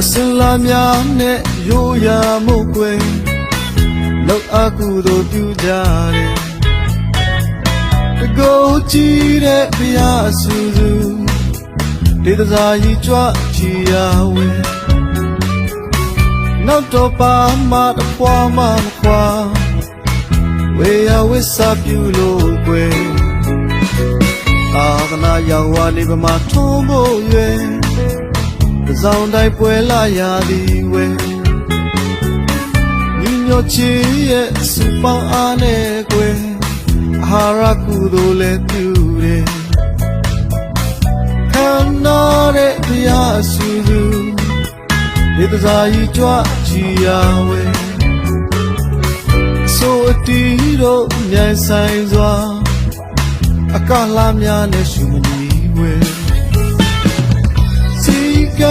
အစင်လာများနဲ့ရိုးရာမှုကွယ်လောက်အကူတို့ပြုကြတယ်တကောကြည့်တဲ့ဘုရားဆူဆူဒေသစာကြီးကြွချီရဝဲနောက်တော့ပါမတစ်ပွားမှမခွာဝေယဝိသပြုလို့ကွယ်အာသနာရောက်ဝါနေပမာထုံးဖို့ရွယ် ပဇောင်းတိုင်းပွဲလာရသည်ဝဲညီညွတ်ချစ်ရဲ့စူပေါင်းအားနဲ့ကွယ်အာဟာရကုသိုလ်လည်းပြုတယ်ခံနာတဲ့တရားဆူသူဒီတစားကြီးကြွချီရဝဲဆိုအတီးတို့မြိုင်ဆိုင်စွာအကလာများနဲ့ရှုမနီဝဲစီ က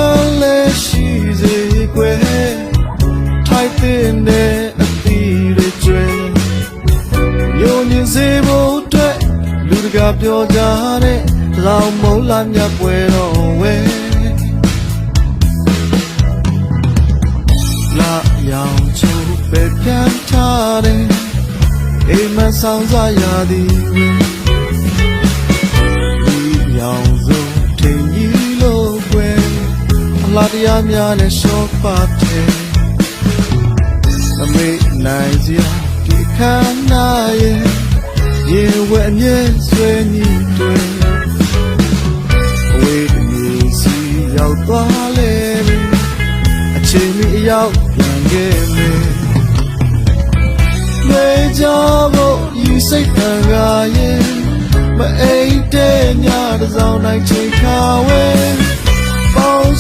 လည်းရှိစေကွယ်ထိုက်တဲ့နဲ့အတီးတွေကျွဲညိုညင်စေဖို့အတွက်လူတကာပြောကြတဲ့လောင်မုံလာမြတ်ပွဲတော်ဝဲလာရောင်ချိုးပဲပြန်ထားတယ်အိမ်မဆောင်စားရသည်ဝဲ ရားများနဲ့ရှော့ပါတယ်အမေနိုင်စရာဒီခန္ဓာရဲ့ရေဝဲအမြဲဆွေးညီတွေအဝေးမြေစီရောက်သွားလေပြီအချိန်မီအရောက်ပြန်ခဲ့မယ်မေကြဖို့ယူစိတ်ခံရရင်မအိမ်တဲ့ညတစ်စောင်းတိုင်းချိန်ခါဝဲပေါင်း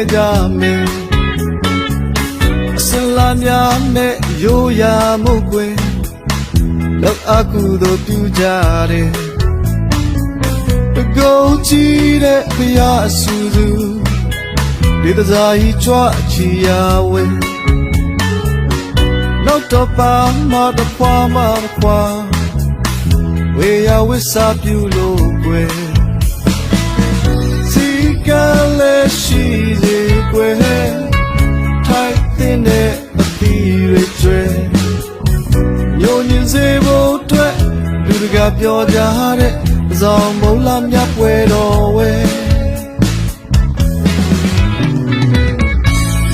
လွဲကြမယ်အစလာများနဲ့ရိုးရာမှုကွယ်လောက်အကူတို့ပြူကြတယ်တကုတ်ကြီးတဲ့ဖျားအဆူဆူဒီတစားကြီးကြွချီရဝဲနောက်တော့ပါမတော့ဖွာမတော့ဖွာဝေယဝစ်စာပြူလို့ကွယ် ပြောကြတဲ့ဇောင်းမုံလာမြတ်ပွဲတော်ဝဲ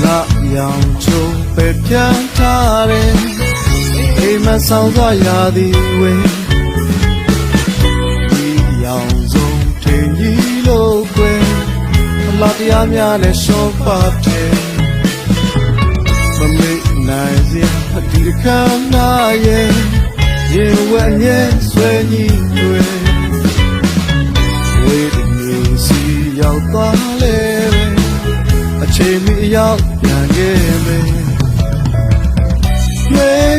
လာရောင်ချုံပဲပြန်ထားတယ်အိမ်မဆောင်သွားရသည်ဝေဒီရောင်စုံထင်ကြီးလို့ကွယ်အလားတရားများနဲ့ရှော့ပါတယ်မမေ့နိုင်စရာဒီကံနာရဲ့ရေဝဲညဲ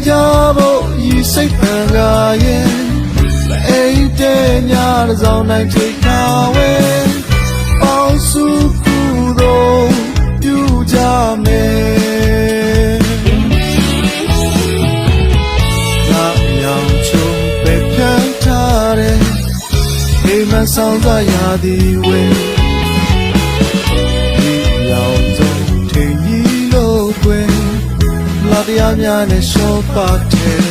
ကြဖို့ဤစိတ်ပံကရဲ့မအိမ်တဲ့ညတစ်စောင်းနိုင်ထိတ်ခါဝဲပေါင်းစုခုတို့ပြုကြမယ်လာရောင်ချုံပဲပြန်ထားတယ်အိမ်မဆောင်သွားရသည်ဝဲ တရားများနဲ့ရှော့ပါတယ်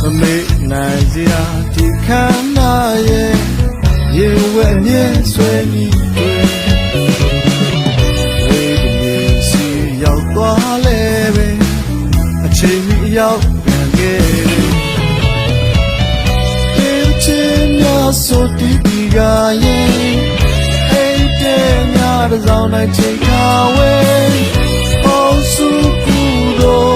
မမေ့နိုင်စရာဒီခန္ဓာရဲ့ရေဝဲအမြဲဆွဲကြီးကွယ်ဝေးဒီမြေစီရောက်သွားလဲပဲအချိန်မီအရောက်ပြန်ခဲ့တယ်ချင်များဆိုတီးပြီးကရဲ့အိတ်တဲ့များတစ်စောင်းတိုင်းချိန်ခါဝဲ No.